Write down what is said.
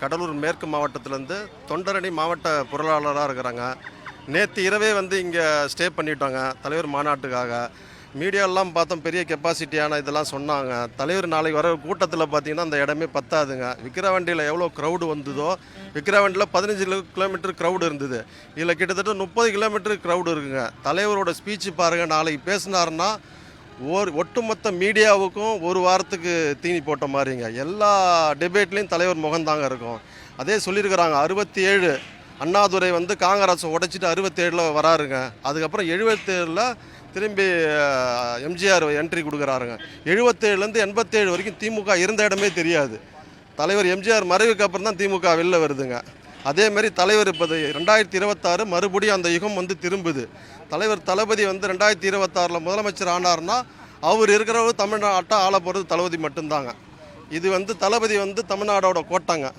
கடலூர் மேற்கு மாவட்டத்திலேருந்து தொண்டரணி மாவட்ட பொருளாளராக இருக்கிறாங்க. நேற்று இரவே வந்து இங்கே ஸ்டே பண்ணிட்டோங்க தலைவர் மாநாட்டுக்காக. மீடியாலாம் பார்த்தோம் பெரிய கெப்பாசிட்டியான இதெல்லாம் சொன்னாங்க. தலைவர் நாளைக்கு வர கூட்டத்தில் பார்த்தீங்கன்னா அந்த இடமே பத்தாதுங்க. விக்கிரவாண்டியில் எவ்வளோ க்ரௌடு வந்ததோ விக்கிரவாண்டியில் பதினஞ்சு கிலோமீட்டர் க்ரௌடு இருந்தது. இதில் கிட்டத்தட்ட முப்பது கிலோமீட்டர் க்ரௌடு இருக்குங்க. தலைவரோட ஸ்பீச்சு பாருங்கள் நாளைக்கு பேசினாருன்னா ஒரு ஒட்டுமொத்த மீடியாவுக்கும் ஒரு வாரத்துக்கு தீனி போட்ட மாதிரிங்க. எல்லா டிபேட்லேயும் தலைவர் முகம்தாங்க இருக்கும். அதே சொல்லியிருக்கிறாங்க அறுபத்தி ஏழு அண்ணாதுரை வந்து காங்கிரஸை உடைச்சிட்டு அறுபத்தேழில் வராருங்க. அதுக்கப்புறம் எழுபத்தேழில் திரும்பி எம்ஜிஆர் என்ட்ரி கொடுக்குறாருங்க. எழுபத்தேழுலேருந்து எண்பத்தேழு வரைக்கும் திமுக இருந்த இடமே தெரியாது. தலைவர் எம்ஜிஆர் மறைவுக்கு அப்புறம் தான் திமுக வெளில வருதுங்க. அதே மாதிரி தலைவர் இப்போ ரெண்டாயிரத்தி இருபத்தாறு மறுபடியும் அந்த யுகம் வந்து திரும்புது. தலைவர் தளபதி வந்து ரெண்டாயிரத்தி இருபத்தாறில் முதலமைச்சர் ஆனார்னா அவர் இருக்கிறவர் தமிழ்நாட்டை ஆள போகிறது தளபதி மட்டும்தாங்க. இது வந்து தளபதி வந்து தமிழ்நாடோட கோட்டைங்க.